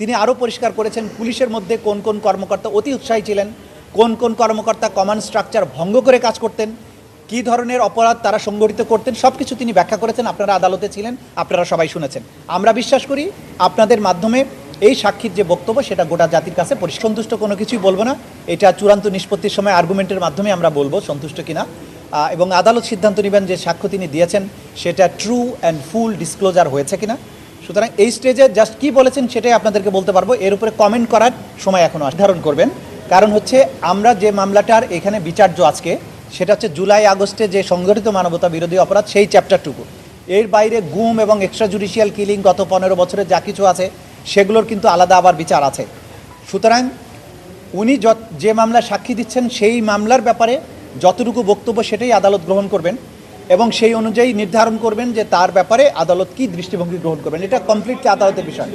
তিনি আরও পরিষ্কার করেছেন পুলিশের মধ্যে কোন কোন কর্মকর্তা অতি উৎসাহী ছিলেন, কোন কোন কর্মকর্তা কমান্ড স্ট্রাকচার ভঙ্গ করে কাজ করতেন, কী ধরনের অপরাধ তারা সংগঠিত করতেন সব কিছু তিনি ব্যাখ্যা করেছেন, আপনারা আদালতে ছিলেন, আপনারা সবাই শুনেছেন। আমরা বিশ্বাস করি আপনাদের মাধ্যমে এই সাক্ষীর যে বক্তব্য, সেটা গোটা জাতির কাছে সন্তুষ্ট কোনো কিছুই বলব না। এটা চূড়ান্ত নিষ্পত্তির সময় আর্গুমেন্টের মাধ্যমে আমরা বলব সন্তুষ্ট কিনা। এবং আদালত সিদ্ধান্ত নেবেন যে সাক্ষ্য তিনি দিয়েছেন, সেটা ট্রু অ্যান্ড ফুল ডিসক্লোজার হয়েছে কিনা। সুতরাং এই স্টেজে জাস্ট কি বলেছেন সেটাই আপনাদেরকে বলতে পারব। এর উপরে কমেন্ট করার সময় এখনও নির্ধারণ করবেন। কারণ হচ্ছে আমরা যে মামলাটার এখানে বিচার্য আজকে, সেটা হচ্ছে জুলাই আগস্টে যে সংগঠিত মানবতা বিরোধী অপরাধ, সেই চ্যাপ্টারটুকু এর বাইরে গুম এবং এক্সট্রা জুডিশিয়াল কিলিং গত পনেরো বছরে যা কিছু আছে, সেগুলোর কিন্তু আলাদা আবার বিচার আছে। সুতরাং উনি যে মামলা সাক্ষী দিচ্ছেন, সেই মামলার ব্যাপারে যতটুকু বক্তব্য, সেটাই আদালত গ্রহণ করবেন। এবং সেই অনুযায়ী নির্ধারণ করবেন যে তার ব্যাপারে আদালত কি দৃষ্টিভঙ্গি গ্রহণ করবেন। এটা কমপ্লিটলি আদালতের বিষয়।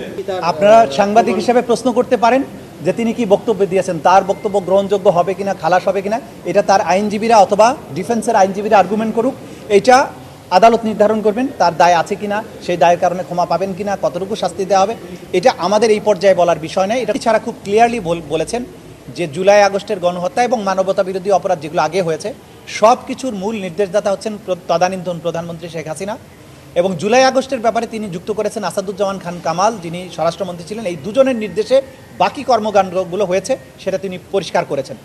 আপনারা সাংবাদিক হিসেবে প্রশ্ন করতে পারেন যে তিনি কি বক্তব্য দিয়েছেন, তার বক্তব্য গ্রহণযোগ্য হবে কিনা, খালাস হবে কিনা, এটা তার আইনজীবীরা অথবা ডিফেন্সের আইনজীবীরা আর্গুমেন্ট করুক। এটা আদালত নির্ধারণ করবেন, তার দায় আছে কিনা, সেই দায়ের কারণে ক্ষমা পাবেন কিনা, কতটুকু শাস্তি দেওয়া হবে, এটা আমাদের এই পর্যায়ে বলার বিষয় নয়। এটা ছাড়া খুব ক্লিয়ারলি বলেছেন যে জুলাই আগস্টের গণহত্যা এবং মানবতা বিরোধী অপরাধ যেগুলো আগে হয়েছে সব কিছুর মূল নির্দেশদাতা হচ্ছেন তদানীন্তন প্রধানমন্ত্রী শেখ হাসিনা এবং জুলাই আগস্টের ব্যাপারে তিনি যুক্ত করেছেন আসাদুজ্জামান খান কামাল, যিনি স্বরাষ্ট্রমন্ত্রী ছিলেন। এই দুজনের নির্দেশে বাকি কর্মকাণ্ডগুলো হয়েছে, সেটা তিনি পরিষ্কার করেছেন।